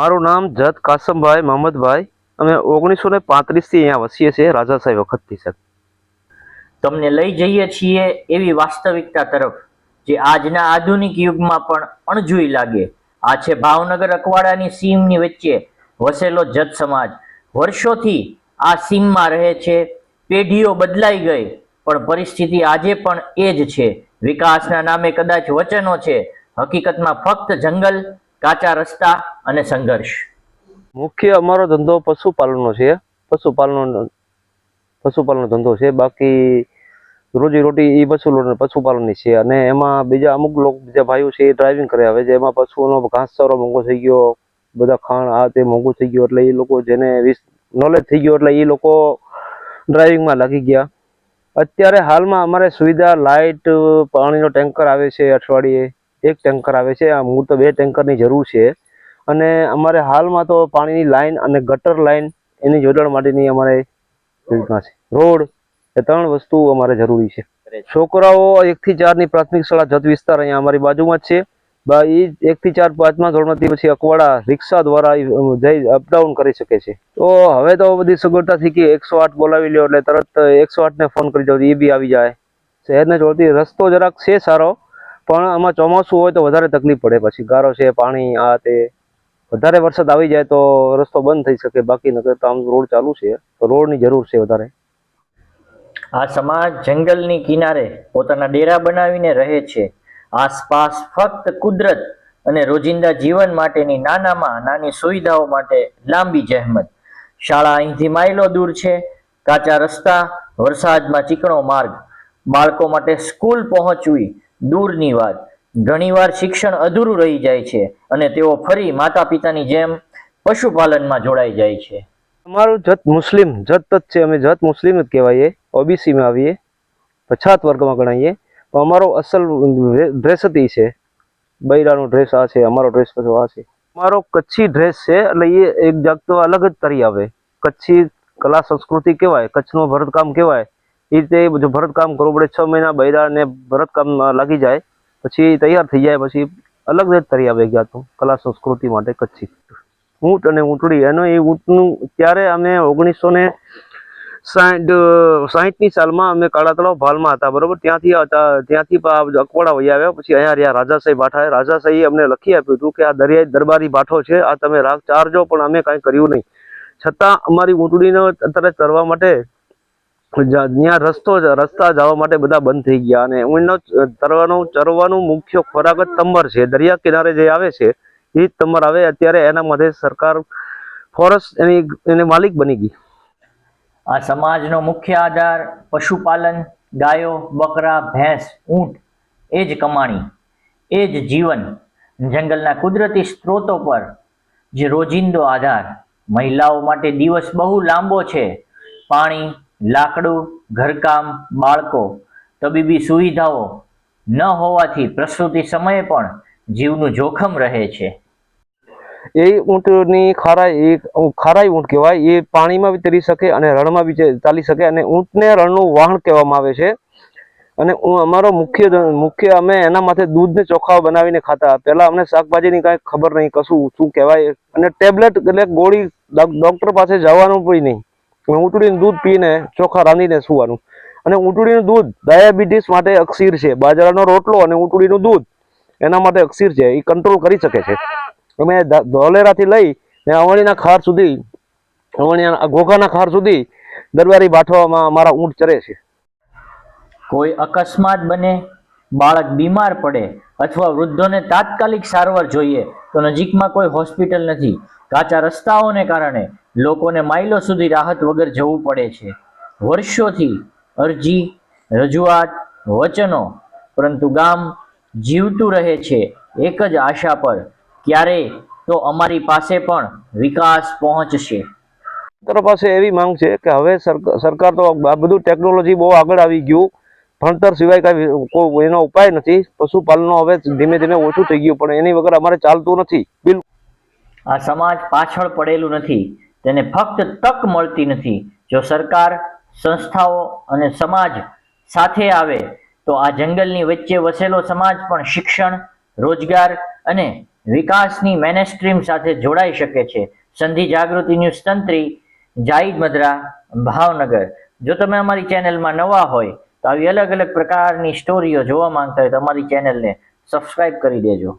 મારું નામ જત કાસમભાઈ મહમદભાઈ. અમે ઓગણીસો ને પાંત્રીસથી અહીંયા વસીએ છીએ રાજાશાહી વખતથી, સાહેબ. તમને લઈ જઈએ છીએ એવી વાસ્તવિકતા તરફ, જે આજના આધુનિક યુગમાં પણ અણજુઈ લાગે. આ છે ભાવનગર અકવાડાની સીમની વચ્ચે વસેલો જત સમાજ. વર્ષોથી આ સીમમાં રહે છે, પેઢીઓ બદલાઈ ગઈ, પણ પરિસ્થિતિ આજે પણ એ જ છે. વિકાસના નામે કદાચ વચનો છે, હકીકતમાં ફક્ત જંગલ કાચા રસ્તા અને સંઘર્ષ. મુખ્ય અમારો ધંધો પશુપાલનનો છે. પશુપાલનનો પશુપાલનનો ધંધો છે. બાકી રોજી રોટી એ પશુ પશુપાલનની છે. અને એમાં બીજા અમુક લોકો, બીજા ભાઈઓ છે એ ડ્રાઇવિંગ કરે આવે છે. એમાં પશુઓનો ઘાસચારો મોંઘો થઈ ગયો. બધા ખાણ આ તે મોંઘું થઈ ગયું. એટલે એ લોકો જેને નોલેજ થઈ ગયું એટલે એ લોકો ડ્રાઇવિંગમાં લાગી ગયા. અત્યારે હાલમાં અમારે સુવિધા લાઇટ પાણીનો ટેન્કર આવે છે અઠવાડિયે. એક ટેન્કર આવે છે. હું તો બે ટેન્કરની જરૂર છે. અને અમારે હાલમાં તો પાણીની લાઈન અને ગટર લાઈન એની જોડાણ માટેની અમારે યોજના છે. રોડ એ ત્રણ વસ્તુ અમારે જરૂરી છે. છોકરાઓ એકથી ચારની પ્રાથમિક શાળા જત વિસ્તાર અહીંયા અમારી બાજુમાં જ છે. એ એકથી ચાર પાંચમા ધોરણથી પછી અકવાડા રિક્ષા દ્વારા જઈ અપડાઉન કરી શકે છે. તો હવે તો બધી સગવડતા થઈ ગઈ એકસો આઠ બોલાવી લ્યો એટલે તરત એકસો આઠને ફોન કરી દો એ બી આવી જાય. શહેરને જોડતી રસ્તો જરાક છે સારો પણ આમાં ચોમાસું હોય તો વધારે તકલીફ પડે. પછી ગારો છે, પાણી, આ તે. વધારે વરસાદ આવી જાય તો રસ્તો બંધ થઈ શકે. બાકી નગર તો આમ રોડ ચાલુ છે. તો રોડની જરૂર છે વધારે. આ સમાજ જંગલની કિનારે પોતાના ડેરા બનાવીને રહે છે. આસપાસ ફક્ત કુદરત અને રોજિંદા જીવન માટેની નાનામાં નાની સુવિધાઓ માટે લાંબી જહેમત. શાળા અહીંથી માઇલો દૂર છે. કાચા રસ્તા, વરસાદમાં ચીકણો માર્ગ. બાળકો માટે સ્કૂલ પહોંચવી દૂરની વાત. ઘણીવાર શિક્ષણ અધૂરું રહી જાય છે અને તેઓ ફરી માતા પિતાની જેમ પશુપાલનમાં જોડાઈ જાય છે. અમારું જત મુસ્લિમ, જત જ છે, અમે જત મુસ્લિમ જ કહેવાઈએ. ઓબીસીમાં આવીએ, પછાત વર્ગમાં ગણાઈએ. તો અમારો અસલ ડ્રેસ જ છે. બૈરાનો ડ્રેસ આ છે, અમારો ડ્રેસ પછી આ છે. અમારો કચ્છી ડ્રેસ છે, એટલે એ એક જાગતો અલગ જ તરી આવે. કચ્છી કલા સંસ્કૃતિ કહેવાય, કચ્છનું ભરતકામ કહેવાય. એ રીતે બધું ભરતકામ કરવું પડે છ મહિના બૈરાને ભરતકામમાં લાગી જાય, પછી તૈયાર થઈ જાય, પછી અલગ જ તરી આવે ગયા જાતનું કલા સંસ્કૃતિ માટે કચ્છી. ઊંટ અને ઊંટડી, એનો એ ઊંટનું ત્યારે અમે ઓગણીસો ને સાઠ સાહીઠની સાલમાં અમે કાળા તળાવ ભાલમાં હતા, બરોબર? ત્યાંથી હતા ત્યાંથી અકવાડા વહી આવ્યા, પછી અહીંયા રહ્યા રાજાશાહી ભાઠા રાજાશાહી અમને લખી આપ્યું હતું કે આ દરિયાઈ દરબારી બાઠો છે, આ તમે રાગ ચારજો, પણ અમે કાંઈ કર્યું નહીં. છતાં અમારી ઊંટડીને અત્યારે તરવા માટે જ્યાં રસ્તો રસ્તા જવા માટે બધા બંધ થઈ ગયા અને ઊંડનો તરવાનો, ચરવાનું મુખ્ય ખોરાક જ તંબર છે. દરિયા કિનારે જે આવે છે, એ જ તંબર આવે. અત્યારે એના માટે સરકાર ફોરેસ્ટ એની, એને માલિક બની ગઈ. આ સમાજનો મુખ્ય આધાર પશુપાલન, ગાયો, બકરા, ભેંસ, ઊંટ, એ જ કમાણી, એ જ જીવન. જંગલના કુદરતી સ્ત્રોતો પર જે રોજિંદો આધાર. મહિલાઓ માટે દિવસ બહુ લાંબો છે. પાણી લાકડું, ઘરકામ, બાળકો, તબીબી સુવિધાઓ ન હોવાથી પ્રસૂતિ સમયે પણ જીવનું જોખમ રહે છે. એ ઊંટની ખારાઈ, એ ખારાઈ ઊંટ કહેવાય, એ પાણીમાં બી તરી શકે અને રણમાં બી ચાલી શકે અને ઊંટને રણનું વાહન કહેવામાં આવે છે. અને અમારો મુખ્ય મુખ્ય અમે એના માથે દૂધને ચોખા બનાવીને ખાતા. પહેલા અમને શાકભાજીની કાંઈ ખબર નહીં, કશું શું કહેવાય. અને ટેબ્લેટ એટલે ગોળી, ડોક- ડોક્ટર પાસે જવાનું પણ નહીં. ઊંટડીનું દૂધ પીને ચોખા રાંધીને સુવાનું. અને ઊંટડીનું દૂધ ડાયાબિટીસ માટે અક્ષીર છે. બાજરાનો રોટલો અને ઊંટડીનું દૂધ એના માટે અક્ષીર છે. એ કંટ્રોલ કરી શકે છે. અમે ધોલેરાથી લઈ ને અવણીના ખાર સુધી, અવણીના ઘોઘાના ખાર સુધી દરબારી બાઠવામાં અમારા ઊંટ ચરે છે. કોઈ અકસ્માત બને, બાળક બીમાર પડે અથવા વૃદ્ધોને તાત્કાલિક સારવાર જોઈએ તો નજીકમાં કોઈ હોસ્પિટલ નથી. કાચા રસ્તાઓને કારણે લોકોને માઇલો સુધી રાહત વગર જવું પડે છે. વર્ષોથી અરજી રજૂઆત વચનો પરંતુ ગામ જીવતું રહે છે એક જ આશા પર. ક્યારે તો અમારી પાસે પણ વિકાસ પહોંચશે. તરફ પાસે એવી માંગ છે કે હવે સરક- સરકાર તો આ બધું ટેકનોલોજી બહુ આગળ આવી ગયું. ભણતર સિવાય કાંઈ કોઈ એનો ઉપાય નથી. પશુપાલનનો હવે ધીમે ધીમે ઓછું થઈ ગયું પણ એની વગર અમારે ચાલતું નથી. બિલકુલ આ સમાજ પાછળ પડેલું નથી. તેને ફક્ત તક મળતી નથી. જો સરકાર, સંસ્થાઓ અને સમાજ સાથે આવે, તો આ જંગલની વચ્ચે વસેલો સમાજ પણ શિક્ષણ, રોજગાર અને વિકાસની મેનેસ્ટ્રીમ સાથે જોડાઈ શકે છે. સંધિ જાગૃતિ ન્યૂઝ તંત્રી જાઈદ મદ્રા, ભાવનગર. જો તમે અમારી ચેનલમાં નવા હોય, તો આવી અલગ અલગ પ્રકારની સ્ટોરીઓ જોવા માંગતા હોય, તો અમારી ચેનલને સબસ્ક્રાઇબ કરી દેજો.